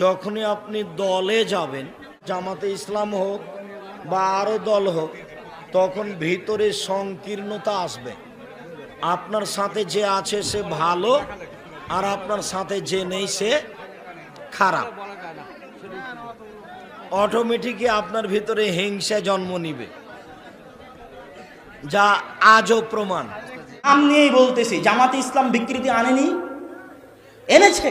যখনই আপনি দলে যাবেন, জামাতে ইসলাম হোক বা আরও দল হোক, তখন ভিতরে সংকীর্ণতা আসবে। আপনার সাথে যে আছে সে ভালো, আর আপনার সাথে যে নেই সে খারাপ। অটোমেটিকই আপনার ভিতরে হিংসা জন্ম নিবে, যা আজও প্রমাণ। নিয়েই বলতেছি, জামাতে ইসলাম বিকৃতি আনেনি, এনেছে।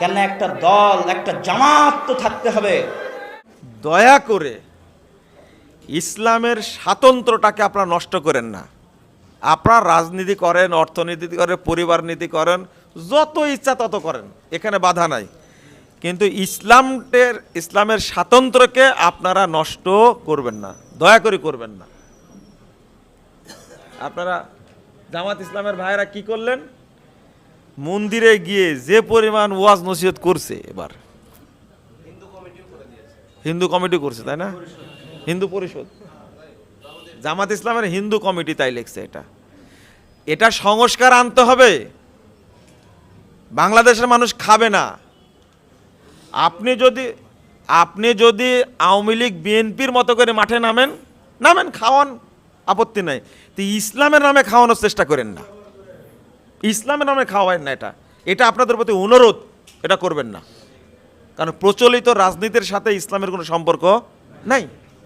কেন একটা দল, একটা জামাত তো থাকতে হবে। দয়া করে ইসলামের স্বাতন্ত্রটাকে আপনারা নষ্ট করেন না। আপনার রাজনীতি করেন, অর্থনীতি করেন, পরিবার নীতি করেন, যত ইচ্ছা তত করেন, এখানে বাধা নাই। কিন্তু ইসলামের ইসলামের স্বাতন্ত্র্যকে আপনারা নষ্ট করবেন না, দয়া করে করবেন না। আপনারা জামাত ইসলামের ভাইয়েরা কি করলেন? মন্দিরে গিয়ে যে পরিমাণ ওয়াজ নসিহত করছে এবার। হিন্দু কমিটি করছে তাই না? হিন্দু পরিষদ। জামাত ইসলামের হিন্দু কমিটি তাই লিখছে এটা। এটা সংস্কার আনতে হবে। বাংলাদেশের মানুষ খাবে না। আপনি যদি আপনি যদি আওয়ামী লীগ বিএনপির মতো করে মাঠে নামেন নামেন খাওয়ান আপত্তি নাই। তো ইসলামের নামে খাওয়ানোর চেষ্টা করেন না। ইসলামের নামে খাওয়ায় না এটা। এটা আপনাদের প্রতি অনুরোধ, এটা করবেন না। কারণ প্রচলিত রাজনীতির সাথে ইসলামের কোনো সম্পর্ক নাই।